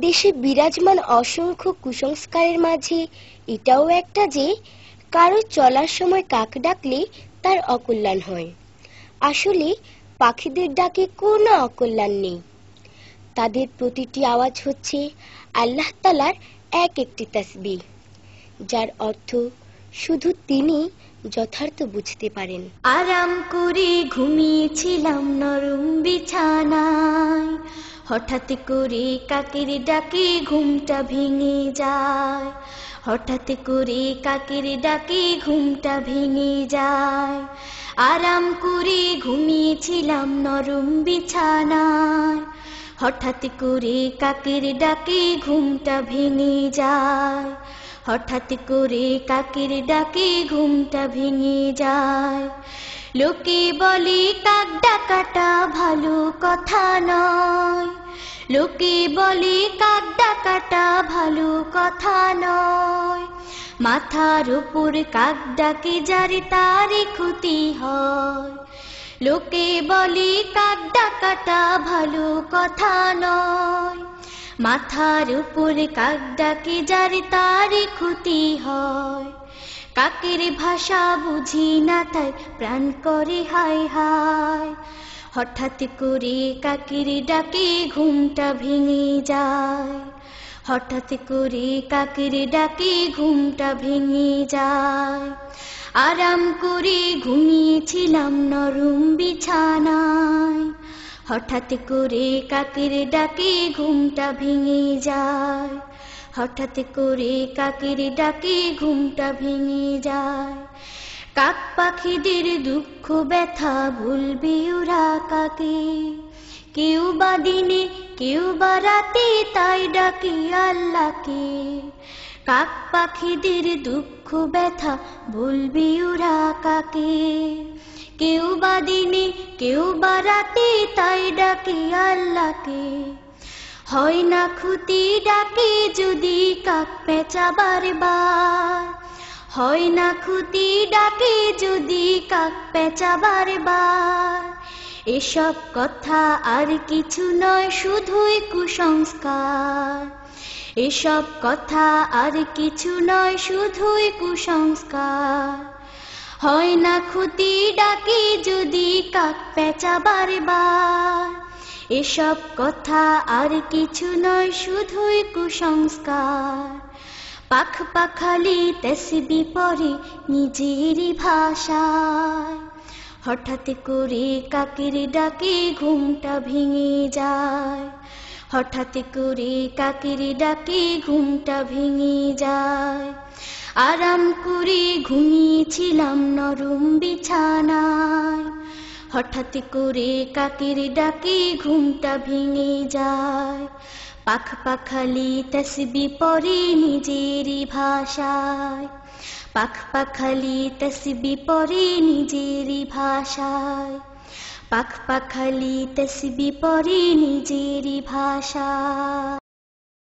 দেশে বিরাজমান অসংখ্য কুসংস্কারের মাঝে এটাও একটা যে, কারও চলার সময় কাক ডাকলে তার অকল্যাণ হয়। আসলে পাখিদের ডাকে কোনো অকল্যাণ নেই। তাদের প্রতিটি আওয়াজ হচ্ছে আল্লাহ তালার এক একটি তসবি যার অর্থ শুধু তিনি যথার্থ বুঝতে পারেন। আরাম করে ঘুমিয়েছিলাম, নরম বিছানায় হঠাৎ করে কাকের ডাকে ঘুমটা ভেঙে যায়। হঠাৎ করে কাকের ডাকে ঘুমটা ভেঙে যায়। আরাম করে ঘুমিয়েছিলাম নরম বিছানায়। হঠাৎ করে কাকের ডাকে ঘুমটা ভেঙে যায়। হঠাৎ করে কাকের ডাকে ঘুমটা ভেঙে যায়। লোকে বলে, কাক ডাকাটা ভালো কথা নয়। লোকে বলে, কাক ডাকাটা ভালো কথা নয়। মাথার উপর কাক ডাকে, যারে তারে ক্ষতি হয়। লোকে বলে, কাক ডাকাটা ভালো কথা নয়। মাথার উপর কাক ডাকে, যারে তারে ক্ষতি হয়। কাকের ভাষা বুঝি না তাই প্রাণ করে হায় হায়। হঠাৎ করে কাকের ডাকে ঘুমটা ভেঙে যায়। হঠাৎ করে কাকের ডাকে ঘুমটা ভেঙে যায়। আরাম করে ঘুমিয়েছিলাম নরম বিছানায়। হঠাৎ করে কাকের ডাকে ঘুমটা ভেঙে যায়। হঠাৎ করে কাকের ডাকে ঘুমটা ভেঙে যায়। কাক পাখিদের দুঃখ, ব্যথা, ভুলবে ওরা কাকে? কেউ বা দিনে, কেউ বা রাতে তাই ডাকে আল্লাহকে। কাক পাখিদের দুঃখ, ব্যথা, ভুলবে ওরা কাকে? কেউ বা দিনে, কেউ বা রাতে তাই ডাকে আল্লাহকে। হয় না খুতি ডাকে যদি কাক পেঁচা বারবার হয় না খুতি ডাকে যদি কাক পেঁচা বারবার এসব কথা আর কিছু নয়, শুধুই কুসংস্কার। এসব কথা আর কিছু নয়, শুধুই কুসংস্কার। হয় না খুতি ডাকে যদি কাক পেঁচা বারবার এসব কথা আর কিছু নয়, শুধুই কুসংস্কার। পাখ পাখালি তেসবি পরে নিজেরই ভাষায়। হঠাৎ করে কাকের ডাকে ঘুমটা ভেঙে যায়। হঠাৎ করে কাকের ডাকে ঘুমটা ভেঙে যায়। আরাম করে ঘুমিয়েছিলাম নরম বিছানায়। হঠাৎ করে কাকের ডাকে ঘুমটা ভেঙে যায়। পাখ পাখালি তসবি পরে নিজেরই ভাষায়। পাখ পাখালি তসবি পরে নিজেরই ভাষায়। পাখ পাখালি তসবি পরে নিজেরই ভাষায়।